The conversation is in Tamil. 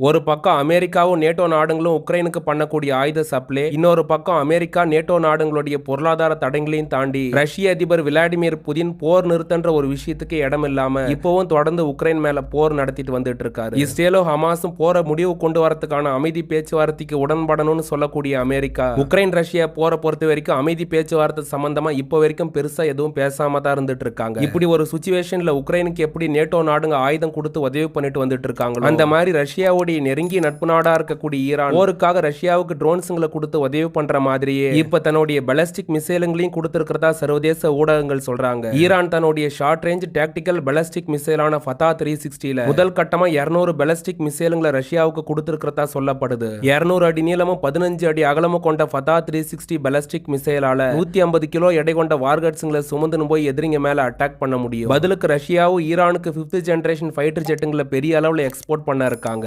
ஒரு பக்கம் அமெரிக்காவும் நேட்டோ நாடுகளும் உக்ரைனுக்கு பண்ணக்கூடிய ஆயுத சப்ளை இன்னொரு பக்கம் அமெரிக்கா நேட்டோ நாடுகளுடைய பொருளாதார தடங்களையும் தாண்டி ரஷ்ய அதிபர் விளாடிமிர் புதின் போர் நிறுத்தன்ற ஒரு விஷயத்துக்கு இடம் இல்லாம இப்பவும் தொடர்ந்து உக்ரைன் மேல போர் நடத்திட்டு வந்துட்டு இருக்காரு இஸ்ரேலோ ஹமாஸும் போரை முடிவு கொண்டு வரதுக்கான அமைதி பேச்சுவார்த்தைக்கு உடன்படணும்னு சொல்லக்கூடிய அமெரிக்கா உக்ரைன் ரஷ்யா போரை பொறுத்த வரைக்கும் அமைதி பேச்சுவார்த்தை சம்பந்தமா இப்போ வரைக்கும் பெருசா எதுவும் பேசாம தான் இருந்துட்டு இருக்காங்க இப்படி ஒரு சுச்சுவேஷன்ல உக்ரைனுக்கு எப்படி நேட்டோ நாடுங்க ஆயுதம் கொடுத்து உதவி பண்ணிட்டு வந்துட்டு இருக்காங்க அந்த மாதிரி ரஷ்யாவுடைய நெருங்கிய நட்பு நாடா இருக்கக்கூடிய ஈரான் போருக்காக ரஷ்யாவுக்கு ட்ரோன்ஸுங்களை கொடுத்து உதவி பண்ற மாதிரியே இப்ப தன்னுடைய பலஸ்டிக் மிசைலுங்களையும் கொடுத்திருக்கிறதா சர்வதேச ஊடகங்கள் சொல்றாங்க. ஈரான் தன்னுடைய ஷார்ட் ரேஞ்ச் டாக்டிக்கல் பலஸ்டிக் மிசைலான ஃபதா த்ரீ சிக்ஸ்டில முதல் கட்டமா 200 பலஸ்டிக் மிசைலுங்களை ரஷ்யாவுக்கு கொடுத்திருக்கிறதா சொல்லப்படுது. 200 அடி நீளமும் பதினஞ்சு அடி அகலமும் கொண்ட ஃபதா த்ரீ சிக்ஸ்டி பலஸ்டிக் மிசைலால நூத்தி ஐம்பது கிலோ எடை கொண்ட வார்கட்ஸுங்களை சுமந்துன்னு போய் எதிரிங்க மேல அட்டாக் பண்ண முடியும். பதிலுக்கு ரஷ்யாவும் ஈரானுக்கு பிப்த் ஜென்ரேஷன் ஃபைட்டர் ஜெட்டுங்களை பெரிய அளவில் எக்ஸ்போர்ட் பண்ண இருக்காங்க.